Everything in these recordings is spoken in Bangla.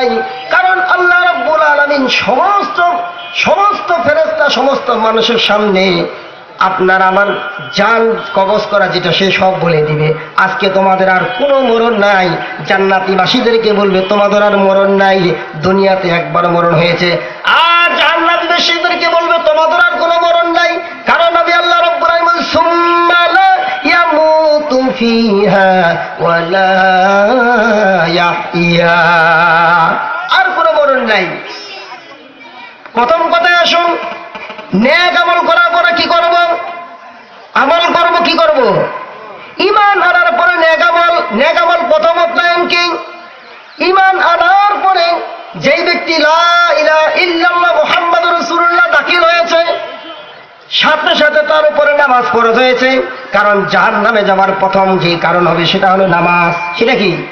নাই। কারণ আল্লাহ রব্বুল আলমিন সমস্ত সমস্ত ফেরেস্তা সমস্ত মানুষের সামনে আপনার আমার জান কবজ করা যেটা সে সব বলে দিবে। আজকে তোমাদের আর কোনো মরণ নাই। জান্নাতিবাসীদেরকে বলবে, তোমাদের আর মরণ নাই। দুনিয়াতে একবার মরণ হয়েছে। ফিহা ওয়ালা ইয়াহইয়া।" আর কোনো মরণ নাই। প্রথম কথায় আসুন, ন্যাক আমল করার পরে কি করব? আমল করব, কি করব? ইমান আনার পরে ন্যাক আমল। ন্যাক আমল প্রথম অধ্যায়ন কি? ইমান আনার পরে যেই ব্যক্তি লা ইলাহা ইল্লাল্লাহ মুহাম্মাদুর রাসূলুল্লাহ দাখিল হয়েছে সাথে সাথে তার উপরে নামাজ ফরজ হয়েছে। কারণ জাহান নামে যাওয়ার প্রথম যে কারণ হবে সেটা হলো নামাজ। সেটা কি?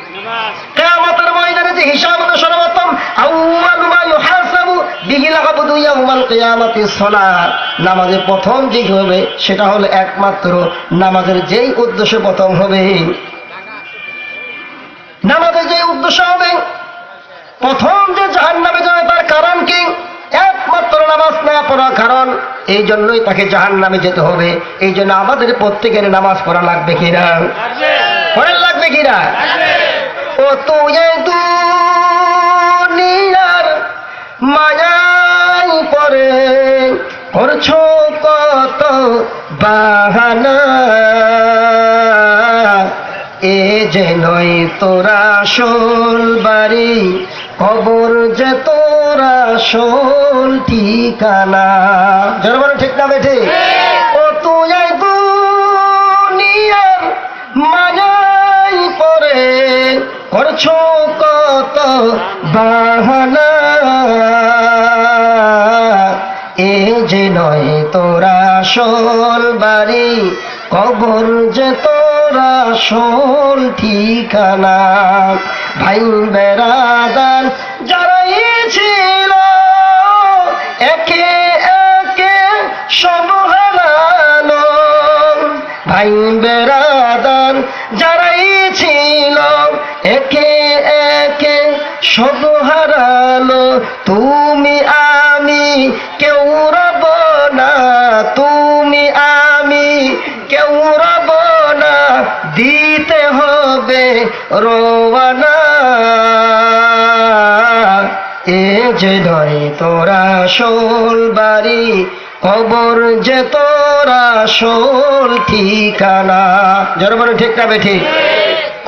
নামাজে প্রথম যে হবে, সেটা হলো একমাত্র নামাজের যেই উদ্দেশ্য প্রথম হবে। নামাজের যেই উদ্দেশ্য হবে, প্রথম যে জাহান্নামে যাবে তার কারণ কি? নামাজ না পড়া কারণ, এই জন্যই তাকে জাহান্নামে যেতে হবে। এই জন্য আমাদের প্রত্যেকের নামাজ পড়া লাগবে কিনা পড়া লাগবে কিনা ও তুই দুনিয়ার মায়াই পরে করছ কত বাহানা। এ যে নয় তোরা শোল বাড়ি খবর যে তোরা শোল ঠিকানা। জনগণ ঠিক না বেঠে? ও তুই দুনিয়ার মায়াই পরে করছ কত বাহানা। এ যে নয় তোরা শোল বাড়ি কবর যে তোরা শোল ঠিকানা। ভাই বেড়াদার যারাই ছিল, একে একে সব ভাই বেড়াদার যারাই ছিল, একে একে সব তুমি আমি কেউ রব না, তুমি আমি কেউ রব দিতে হবে রোয়ানা। এ যে নয় তোরা শোল বাড়ি, কবর যে তোরা শোল ঠিকানা। যারা বলে ঠিক না বে ঠিক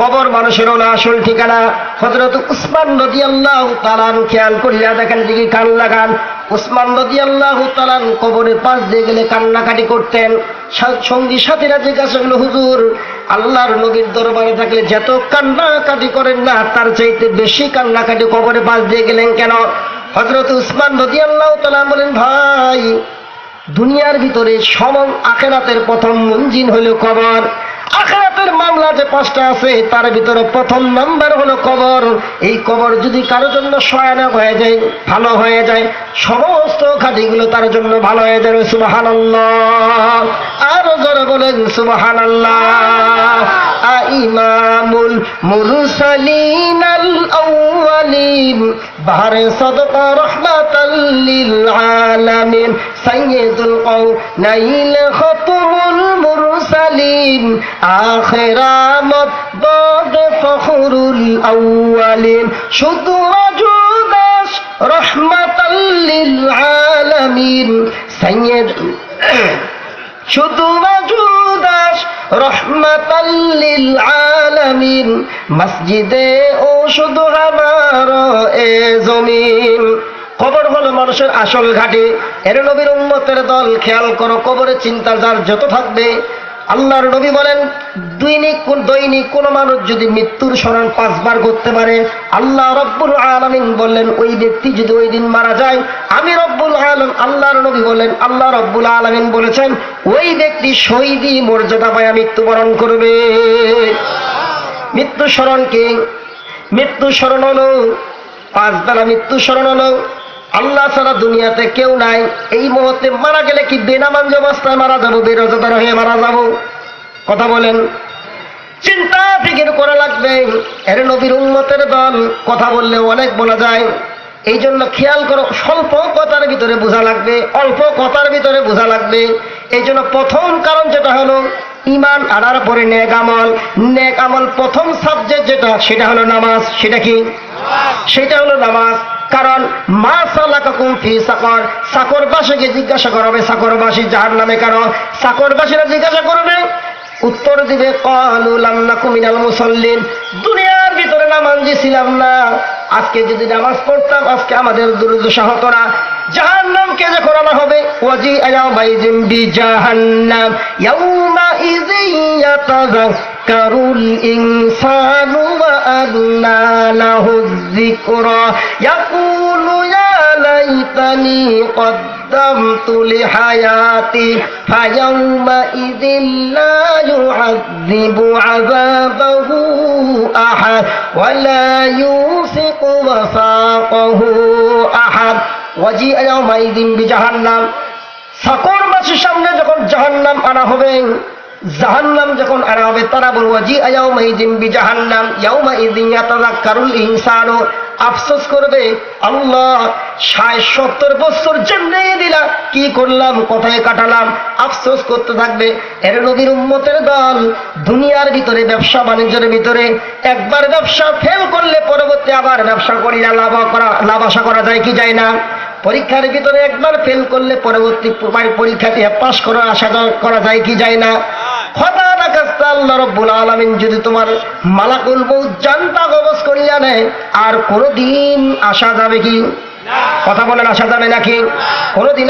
কবর মানুষের হলো আসল ঠিকানা। হজরত উসমান নদী আল্লাহ তালান খেয়াল করিয়া দেখেন দিকে কান লাগান। উসমান নদী আল্লাহ তালান কবরের পাশ দিয়ে গেলে কান্নাকাটি করতেন। সঙ্গী সাথীরা জিজ্ঞাসা করল, হুজুর আল্লাহর নবীর দরবারে থাকলে যত কান্নাকাটি করেন না, তার চাইতে বেশি কান্নাকাটি কবরে পাশ দিয়ে গেলেন কেন? হজরত উসমান নদী আল্লাহ তালা বলেন, ভাই, দুনিয়ার ভিতরে সম আখেরাতের প্রথম মঞ্জিন হলো কবর। আখেরাতের যে পাঁচটা আছে, তার ভিতরে প্রথম নাম্বার হলো কবর। এই কবর যদি কারও জন্য সহায়ক হয়ে যায়, ভালো হয়ে যায়, সমস্ত খাদিগুলো তার জন্য ভালো হয়ে যাবে সুবাহান আর জোরে বলেন সুবাহান ইমামুল মুরসালিন আউয়ালিন বাহারে সদকা রহমাতাল লিল আলামিন সাইয়্যিদুল কওনাইন খতমুল মুরসালিন, আখিরামত বদ ফখরুল আউয়ালিন। শুধু রাজুদাস রহমাতাল আলামিন সাইয়্যিদ শুধু মাজুদাস রহমাতাল্লিল মসজিদে ও শুধু আমার এ জমিন। কবর হলো মানুষের আসল ঘাটে। এর নবীর উন্মতের দল, খেয়াল করো, কবরের চিন্তা যার যত থাকবে আল্লাহর নবী বলেন, দৈনিক কোন দৈনিক কোন মানুষ যদি মৃত্যুর স্মরণ পাঁচবার করতে পারে, আল্লাহ রব্বুল আলমিন বললেন, ওই ব্যক্তি যদি ওই দিন মারা যায়, আমি রব্বুল আলম আল্লাহর নবী বলেন, আল্লাহ রব্বুল আলমিন বলেছেন, ওই ব্যক্তি শহীদি মর্যাদা পায়া মৃত্যুবরণ করবে। মৃত্যু স্মরণ কি? মৃত্যু স্মরণ হলো পাঁচ দ্বারা মৃত্যু স্মরণ হলো আল্লাহ ছাড়া দুনিয়াতে কেউ নাই। এই মুহূর্তে মারা গেলে কি বেনামাঞ্জ অবস্থায় মারা যাব, বেরোজগার হয়ে মারা যাব? কথা বলেন। চিন্তা ফিকির করা লাগবে। এর নবীর উন্মতের দল। কথা বললে অনেক বলা যায়। এই জন্য খেয়াল করো, স্বল্প কথার ভিতরে বোঝা লাগবে, অল্প কথার ভিতরে বোঝা লাগবে। এই জন্য প্রথম কারণ যেটা হলো ইমান আনার পরে নেক আমল। নেক আমল প্রথম সাবজেক্ট যেটা, সেটা হলো নামাজ। সেটা কি? সেটা হলো নামাজ। কারণ, মা সালাকাকুম ফি সাকর, সাকরবাসীকে জিজ্ঞাসা করা হবে, সাকরবাসী যার নামে কারণ সাকরবাসীরা জিজ্ঞাসা করবে, উত্তর দিবে কুমিনাল মুসল্লিন। দুনিয়ার ভিতরে নামাজি ছিলাম না। আজকে যদি নামাজ পড়তাম, আজকে আমাদের দুর্দশা হতো না জাহান্নামকে যে করানো হবে ওয়াজি আয়াউমাইজিম বি জাহান্নাম ইয়াউমাইযি ইয়াতাযাক্কারুল ইনসানু ওয়া আন্না লাহু যিকরা ইয়াকুলু ইয়া লাইতানি قدمت لحياتي فيومئذ لا يعذب عذابه أحد ولا يوثق وثاقه أحد وجيء يومئذ بجهنم সাকরবাসীর সামনে যখন জাহান্নাম আনা হবে জাহান্নাম যখন আনা হবে, তারা বলব জি আয়াউমা ইদিন বি জাহান্নাম ইয়াউমা ইদিন ইয়াতাযাক্কারুল ইনসানু। আফসোস করবে, আল্লাহ, ষাট সত্তর বছর জেনে দিলা, কি করলাম, কোথায় কাটালাম? আফসোস করতে থাকবে, এর নবীর উম্মতের দল দুনিয়ার ভিতরে, ব্যবসা বাণিজ্যের ভিতরে, একবার ব্যবসা ফেল করলে পরবর্তী আবার ব্যবসা করি না লাভ করা, লাভ আশা করা যায় কি যায় না? পরীক্ষার ভিতরে একবার ফেল করলে পরবর্তী পরীক্ষাতে পাশ করা আশা করা যায় কি যায় না? যদি তোমার করিয়া নেয়, আর কোনোদিন আসা যাবে কি? কথা বলেন আসা যাবে নাকি?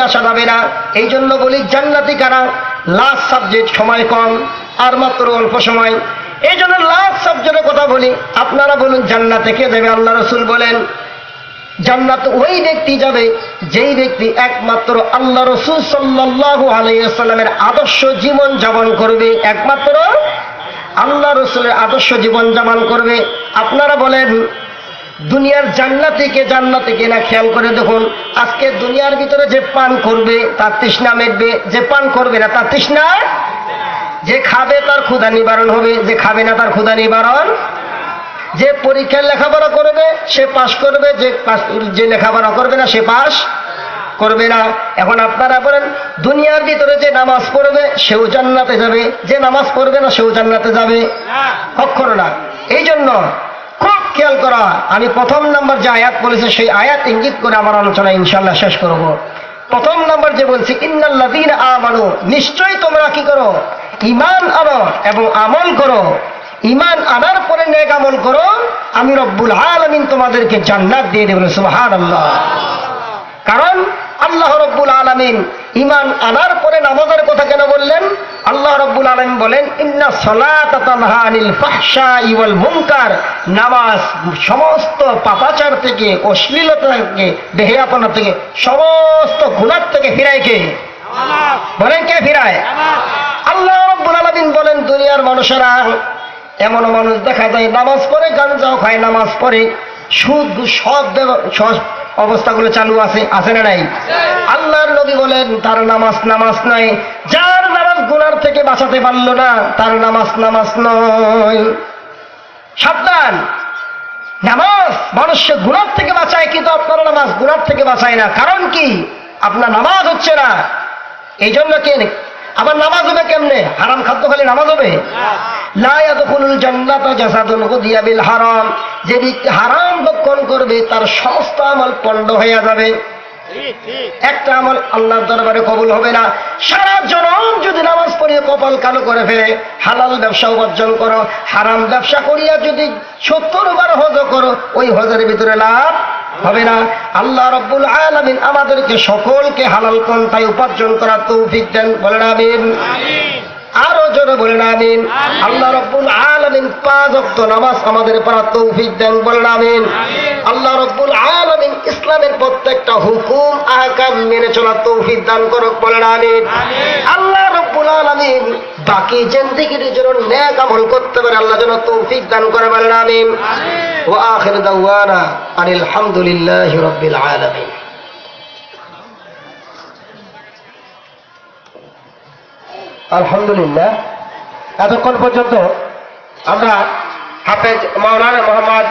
আসা যাবে না। এই জন্য বলি কারা? লাস্ট সাবজেক্ট সময় কম মাত্র অল্প সময়। এই জন্য লাস্ট সাবজেক্টের কথা বলি, আপনারা বলুন, জান্নাতে কে দেবে? আল্লাহ রসুল বলেন জান্নাত ওই ব্যক্তি যাবে, যেই ব্যক্তি একমাত্র আল্লাহ রসুল সাল্লাহ আলাইসাল্লামের আদর্শ জীবন যাপন করবে, একমাত্র আল্লাহ রসুলের আদর্শ জীবন যাপন করবে। আপনারা বলেন, দুনিয়ার জান্নাতিকে জান্নাতিকে না খেয়াল করে দেখুন, আজকে দুনিয়ার ভিতরে যে পান করবে, তার তৃষ্ণা মেটবে, যে পান করবে না, তার তৃষ্ণা, যে খাবে তার ক্ষুধা নিবারণ হবে, যে খাবে না তার ক্ষুধা নিবারণ যে পরীক্ষায় লেখাপড়া করবে, সে পাশ করবে, যে পাস যে লেখাপড়া করবে না, সে পাশ করবে না। এখন আপনারা বলেন, দুনিয়ার ভিতরে যে নামাজ পড়বে, সেও জান্নাতে যাবে। যে নামাজ পড়বে না, সেও জান্নাতে যাবে। কখনো না। এই জন্য খুব খেয়াল করা। আমি প্রথম নাম্বার যে আয়াত বলেছি, সেই আয়াত ইঙ্গিত করে আমার আলোচনা ইনশাল্লাহ শেষ করব। প্রথম নাম্বার যে বলছি ইন্নাল্লাদিন আমানু নিশ্চয়ই তোমরা কি করো? ইমান আনো এবং আমল করো। ইমান আনার পরে নেক আমল করো আমি রব্বুল আলমিন তোমাদেরকে জান্নাত দিয়ে দেবেন সুবাহান আল্লাহ কারণ আল্লাহ রব্বুল আলমিন ইমান আনার পরে নামাজের কথা কেন বললেন? আল্লাহ রব্বুল আলমিন বলেন ইন্না সলাতানিল মুনকার। নামাজ সমস্ত পাপাচার থেকে অশ্লীলতা থেকে দেহেয়াপনা থেকে সমস্ত গুণার থেকে ফিরায় কে? বলেন কে ফিরায়? আল্লাহ রব্বুল আলমিন বলেন দুনিয়ার মানুষেরা এমন মানুষ দেখা যায়, নামাজ পড়ে গাঞ্জাও খায় নামাজ পড়ে। সুদ, সব সব অবস্থাগুলো চালু আছে আছে না নাই? আল্লাহর নবী বলেন, তার নামাজ নামাজ নয়। যার নামাজ গুনার থেকে বাঁচাতে পারল না, তার নামাজ নামাজ নয়। সাবধান। নামাজ মানুষকে গুণার থেকে বাঁচায়, কিন্তু আপনার নামাজ গুণার থেকে বাঁচায় না। কারণ কি? আপনার নামাজ হচ্ছে না। এই জন্য কে আবার নামাজ হবে কেমনে? হারাম খাদ্য খালি নামাজ হবে? হারাম যে হারাম ভক্ষণ করবে, তার সমস্ত আমল পণ্ড হয়ে যাবে। একটা আমল আল্লাহর দরবারে কবুল হবে না। সারা জনম যদি নামাজ পড়িয়ে কপাল কালো করে ফেলে, হালাল ব্যবসা উপার্জন করো, হারাম ব্যবসা করিয়া যদি সত্তর বার হজ করো, ওই হজের ভিতরে লাভ হবে না। আল্লাহ রব্বুল আলামিন আমাদেরকে সকলকে হালাল পন্থায় উপার্জন করার তৌফিক দেন। বলেন আমিন। জোরে বলেন আমিন। আল্লাহ রব্বুল আলামিন পাঁচ ওয়াক্ত নামাজ আমাদের পড়ার তৌফিক দেন বলেন আমিন। আল্লাহ রব্বুল আলামিন ইসলামের প্রত্যেকটা হুকুম আহকাম মেনে চলার তৌফিক দান করুক বলেন আমিন। আল্লাহ রব্বুল আলামিন বাকি জিন্দেগির জন্য নেক আমল করতে পারে আল্লাহ যেন তৌফিক দান করে বলেন আমিন। ওয়া আখির দাওয়ানা আনিল হামদুলিল্লাহি রাব্বিল আলামিন। আলহামদুলিল্লাহ। এতক্ষণ পর্যন্ত আমরা হাফেজ মাওলানা মোহাম্মদ